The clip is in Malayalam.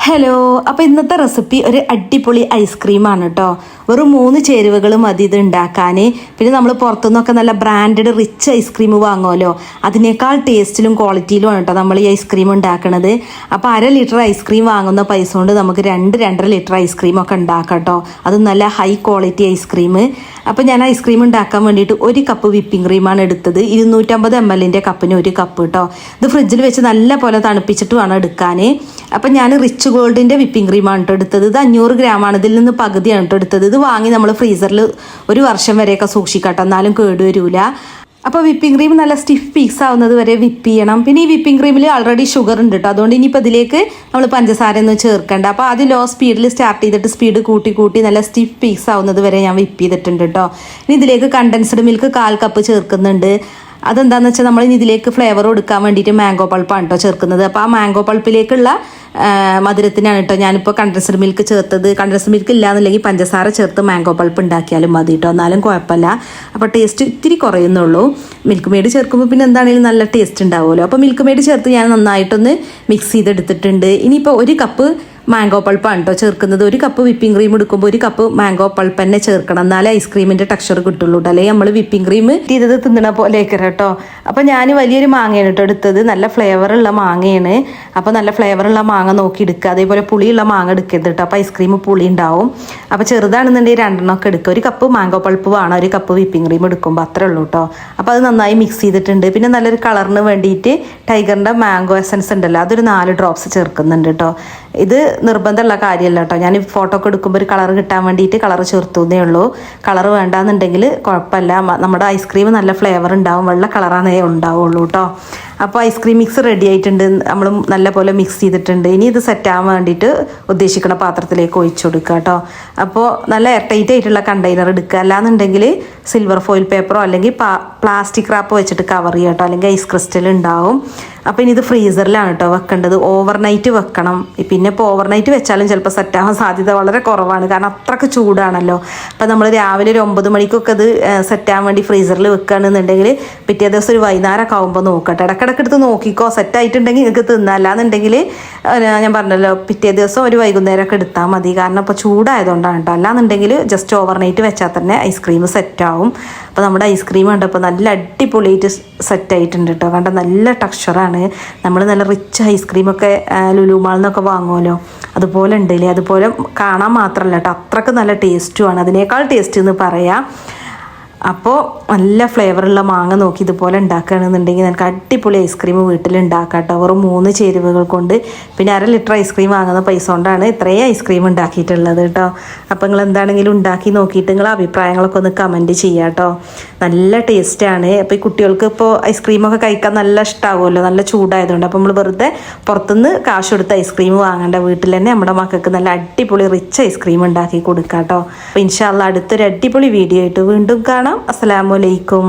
ഹലോ അപ്പോൾ ഇന്നത്തെ റെസിപ്പി ഒരു അടിപൊളി ഐസ്ക്രീമാണ് കേട്ടോ വെറും മൂന്ന് ചേരുവകൾ മതി ഇത് ഉണ്ടാക്കാൻ പിന്നെ നമ്മൾ പുറത്തുനിന്നൊക്കെ നല്ല ബ്രാൻഡഡ് റിച്ച് ഐസ്ക്രീം വാങ്ങുമല്ലോ അതിനേക്കാൾ ടേസ്റ്റിലും ക്വാളിറ്റിയിലുമാണ് കേട്ടോ നമ്മൾ ഈ ഐസ്ക്രീം ഉണ്ടാക്കണത്. അപ്പോൾ അര ലിറ്റർ ഐസ്ക്രീം വാങ്ങുന്ന പൈസ കൊണ്ട് നമുക്ക് രണ്ട് രണ്ടര ലിറ്റർ ഐസ്ക്രീം ഒക്കെ ഉണ്ടാക്കാം കേട്ടോ അത് നല്ല ഹൈ ക്വാളിറ്റി ഐസ്ക്രീം അപ്പോൾ ഞാൻ ഐസ്ക്രീം ഉണ്ടാക്കാൻ വേണ്ടിയിട്ട് ഒരു കപ്പ് വിപ്പിംഗ് ക്രീമാണ് എടുത്തത്. ഇരുന്നൂറ്റമ്പത് എം എല്ലിന്റെ കപ്പിന് ഒരു കപ്പ് കേട്ടോ ഇത് ഫ്രിഡ്ജിൽ വെച്ച് നല്ല പോലെ തണുപ്പിച്ചിട്ട് വേണം എടുക്കാൻ അപ്പം ഞാൻ റിച്ച് ഗോൾഡിന്റെ വിപ്പിംഗ് ക്രീമാണ് കേട്ടോ എടുത്തത്. ഇത് അഞ്ഞൂറ് ഗ്രാമാണ് ഇതിൽ നിന്ന് പകുതിയാണ് കേട്ടോ എടുത്തത്. ഇത് വാങ്ങി നമ്മൾ ഫ്രീസറിൽ ഒരു വർഷം വരെയൊക്കെ സൂക്ഷിക്കട്ടെ. എന്നാലും കേടുവരൂല. അപ്പോൾ വിപ്പിംഗ് ക്രീം നല്ല സ്റ്റിഫ് പീക്സ് ആവുന്നത് വരെ വിപ്പ് ചെയ്യണം. പിന്നെ ഈ വിപ്പിംഗ് ക്രീമിൽ ഓൾറെഡി ഷുഗർ ഉണ്ട് കേട്ടോ അതുകൊണ്ട് ഇനിയിപ്പോൾ അതിലേക്ക് നമ്മൾ പഞ്ചസാര ഒന്നും ചേർക്കണ്ട. അപ്പോൾ അത് ലോ സ്പീഡിൽ സ്റ്റാർട്ട് ചെയ്തിട്ട് സ്പീഡ് കൂട്ടി കൂട്ടി നല്ല സ്റ്റിഫ് പീക്സ് ആവുന്നത് വരെ ഞാൻ വിപ്പ് ചെയ്തിട്ടുണ്ട് കേട്ടോ ഇനി ഇതിലേക്ക് കണ്ടൻസ്ഡ് മിൽക്ക് കാൽ കപ്പ് ചേർക്കുന്നുണ്ട്. അതെന്താണെന്ന് വെച്ചാൽ നമ്മൾ ഇനി ഇതിലേക്ക് ഫ്ലേവർ കൊടുക്കാൻ വേണ്ടിയിട്ട് മാംഗോ പൾപ്പാണ് കേട്ടോ ചേർക്കുന്നത്. അപ്പോൾ ആ മാംഗോ പൾപ്പിലേക്കുള്ള മധുരത്തിനാണ് കേട്ടോ. ഞാനിപ്പോൾ കണ്ടൻസ്ഡ് മിൽക്ക് ചേർത്തത്. കണ്ടൻസ്ഡ് മിൽക്ക് ഇല്ലാന്നുണ്ടെങ്കിൽ പഞ്ചസാര ചേർത്ത് മാംഗോ പൾപ്പ് ഉണ്ടാക്കിയാലും മതി കേട്ടോ. എന്നാലും കുഴപ്പമില്ല. അപ്പോൾ ടേസ്റ്റ് ഇത്തിരി കുറയുന്നുള്ളൂ. മിൽക്ക് മെയ്ഡ് ചേർക്കുമ്പോൾ പിന്നെ എന്താണെങ്കിലും നല്ല ടേസ്റ്റ് ഉണ്ടാവുമല്ലോ. അപ്പോൾ മിൽക്ക് മെയ്ഡ് ചേർത്ത് ഞാൻ നന്നായിട്ടൊന്ന് മിക്സ് ചെയ്തെടുത്തിട്ടുണ്ട്. ഇനിയിപ്പോൾ ഒരു കപ്പ് മാംഗോ പൾപ്പാണ് കേട്ടോ ചേർക്കുന്നത്. ഒരു കപ്പ് വിപ്പിംഗ് ക്രീം എടുക്കുമ്പോൾ ഒരു കപ്പ് മാംഗോ പൾപ്പ് തന്നെ ചേർക്കണം. എന്നാലേ ഐസ്ക്രീമിന്റെ ടെക്സ്ചർ കിട്ടുള്ളൂ കേട്ടോ. അല്ലെങ്കിൽ നമ്മൾ വിപ്പിംഗ് ക്രീം ചെയ്തത് തിന്നണ പോലെയൊക്കെ കേട്ടോ. അപ്പോൾ ഞാൻ വലിയൊരു മാങ്ങയാണ് കേട്ടോ എടുത്തത്. നല്ല ഫ്ലേവറുള്ള മാങ്ങയാണ്. അപ്പോൾ നല്ല ഫ്ലേവറുള്ള മാങ്ങ നോക്കി എടുക്കുക അതേപോലെ പുളിയുള്ള മാങ്ങ എടുക്കരുത് കേട്ടോ. അപ്പോൾ ഐസ്ക്രീം പുളി ഉണ്ടാവും. അപ്പോൾ ചെറുതാണെന്നുണ്ടെങ്കിൽ രണ്ടെണ്ണമൊക്കെ എടുക്കുക ഒരു കപ്പ് മാംഗോ പൾപ്പ് വേണം. ഒരു കപ്പ് വിപ്പിംഗ് ക്രീം എടുക്കുമ്പോൾ അത്രേ ഉള്ളൂ കേട്ടോ. അപ്പോൾ അത് നന്നായി മിക്സ് ചെയ്തിട്ടുണ്ട്. പിന്നെ നല്ലൊരു കളറിന് വേണ്ടിയിട്ട് ടൈഗറിന്റെ മാംഗോ എസൻസ് ഉണ്ടല്ലോ. അതൊരു നാല് ഡ്രോപ്സ് ചേർക്കുന്നുണ്ട് കേട്ടോ. ഇത് നിർബന്ധമുള്ള കാര്യമല്ല കേട്ടോ. ഞാൻ ഫോട്ടോ ഒക്കെ എടുക്കുമ്പോൾ ഒരു കളർ കിട്ടാൻ വേണ്ടിയിട്ട് കളർ ചേർത്തുന്നേ ഉള്ളൂ. കളർ വേണ്ടാന്നുണ്ടെങ്കിൽ കുഴപ്പമില്ല. നമ്മുടെ ഐസ്ക്രീം നല്ല ഫ്ലേവർ ഉണ്ടാവും. വെള്ള കളറാണേ ഉണ്ടാവുള്ളൂ കേട്ടോ. അപ്പോൾ ഐസ്ക്രീം മിക്സ് റെഡി ആയിട്ടുണ്ട്. നമ്മൾ നല്ല പോലെ മിക്സ് ചെയ്തിട്ടുണ്ട്. ഇനി ഇത് സെറ്റ് ആവാൻ വേണ്ടിയിട്ട് ഉദ്ദേശിക്കുന്ന പാത്രത്തിലേക്ക് ഒഴിച്ചു കൊടുക്കുക കേട്ടോ. അപ്പോൾ നല്ല എയർടൈറ്റ് ആയിട്ടുള്ള കണ്ടെയ്നർ എടുക്കുക. അല്ലാന്നുണ്ടെങ്കിൽ സിൽവർ ഫോയിൽ പേപ്പറോ അല്ലെങ്കിൽ പ്ലാസ്റ്റിക് റാപ്പ് വെച്ചിട്ട് കവർ ചെയ്യുക കേട്ടോ. അല്ലെങ്കിൽ ഐസ് ക്രിസ്റ്റൽ ഉണ്ടാവും. അപ്പോൾ ഇനി ഇത് ഫ്രീസറിലാണ് കേട്ടോ വെക്കേണ്ടത്. ഓവർനൈറ്റ് വെക്കണം. പിന്നെ ഇപ്പോൾ ഓവർനൈറ്റ് വെച്ചാലും ചിലപ്പോൾ സെറ്റാവാൻ സാധ്യത വളരെ കുറവാണ്. കാരണം അത്രയ്ക്ക് ചൂടാണല്ലോ. അപ്പോൾ നമ്മൾ രാവിലെ ഒരു ഒമ്പത് മണിക്കൊക്കെ അത് സെറ്റാകാൻ വേണ്ടി ഫ്രീസറിൽ വെക്കുകയാണെന്നുണ്ടെങ്കിൽ പിറ്റേ ദിവസം ഒരു വൈകുന്നേരമൊക്കെ ആകുമ്പോൾ നോക്കട്ടെ ഇടയ്ക്കിടയ്ക്ക് എടുത്ത് നോക്കിക്കോ. സെറ്റായിട്ടുണ്ടെങ്കിൽ നിങ്ങൾക്ക് തിന്നല്ലാന്നുണ്ടെങ്കിൽ ഞാൻ പറഞ്ഞല്ലോ പിറ്റേ ദിവസം ഒരു വൈകുന്നേരമൊക്കെ എടുത്താൽ മതി. കാരണം ഇപ്പോൾ ചൂടായതുകൊണ്ടാണ് കേട്ടോ അല്ലാന്നുണ്ടെങ്കിൽ ജസ്റ്റ് ഓവർനൈറ്റ് വെച്ചാൽ തന്നെ ഐസ്ക്രീം സെറ്റാവും അപ്പോൾ നമ്മുടെ ഐസ്ക്രീം കണ്ടപ്പോൾ നല്ല അടിപൊളിയായിട്ട് സെറ്റായിട്ടുണ്ട് കേട്ടോ കണ്ട? നല്ല ടെക്സ്ചറാണ് നമ്മൾ നല്ല റിച്ച് ഐസ്ക്രീമൊക്കെ ലുലു മാളിൽ നിന്നൊക്കെ വാങ്ങുമല്ലോ അതുപോലെ ഉണ്ടല്ലേ അതുപോലെ കാണാൻ മാത്രമല്ല കേട്ടോ. അത്രയ്ക്ക് നല്ല ടേസ്റ്റുമാണ് അതിനേക്കാൾ ടേസ്റ്റ് എന്ന് പറയാം. അപ്പോൾ നല്ല ഫ്ലേവറുള്ള മാങ്ങ നോക്കി ഇതുപോലെ ഉണ്ടാക്കുകയാണെന്നുണ്ടെങ്കിൽ നമുക്ക് അടിപൊളി ഐസ്ക്രീം വീട്ടിൽ ഉണ്ടാക്കാം കേട്ടോ വെറും മൂന്ന് ചേരുവകൾ കൊണ്ട് പിന്നെ അര ലിറ്റർ ഐസ്ക്രീം വാങ്ങുന്ന പൈസ കൊണ്ടാണ് ഇത്രയും ഐസ്ക്രീം ഉണ്ടാക്കിയിട്ടുള്ളത് കേട്ടോ അപ്പോൾ നിങ്ങൾ എന്താണെങ്കിലും ഉണ്ടാക്കി നോക്കിയിട്ട് നിങ്ങൾ അഭിപ്രായങ്ങളൊക്കെ ഒന്ന് കമന്റ് ചെയ്യാം കേട്ടോ നല്ല ടേസ്റ്റാണ് അപ്പോൾ ഈ കുട്ടികൾക്ക് ഇപ്പോൾ ഐസ്ക്രീമൊക്കെ കഴിക്കാൻ നല്ല ഇഷ്ടമാകുമല്ലോ നല്ല ചൂടായതുകൊണ്ട്. അപ്പോൾ നമ്മൾ വെറുതെ പുറത്തുനിന്ന് കാശ് കൊടുത്ത് ഐസ്ക്രീം വാങ്ങേണ്ട വീട്ടിൽ തന്നെ നമ്മുടെ മക്കൾക്ക് നല്ല അടിപൊളി റിച്ച് ഐസ്ക്രീം ഉണ്ടാക്കി കൊടുക്കാം കേട്ടോ അപ്പോൾ ഇൻഷാല്ല അടുത്തൊരു അടിപൊളി വീഡിയോ ആയിട്ട് വീണ്ടും കാണാം. അസ്സലാമു അലൈക്കും.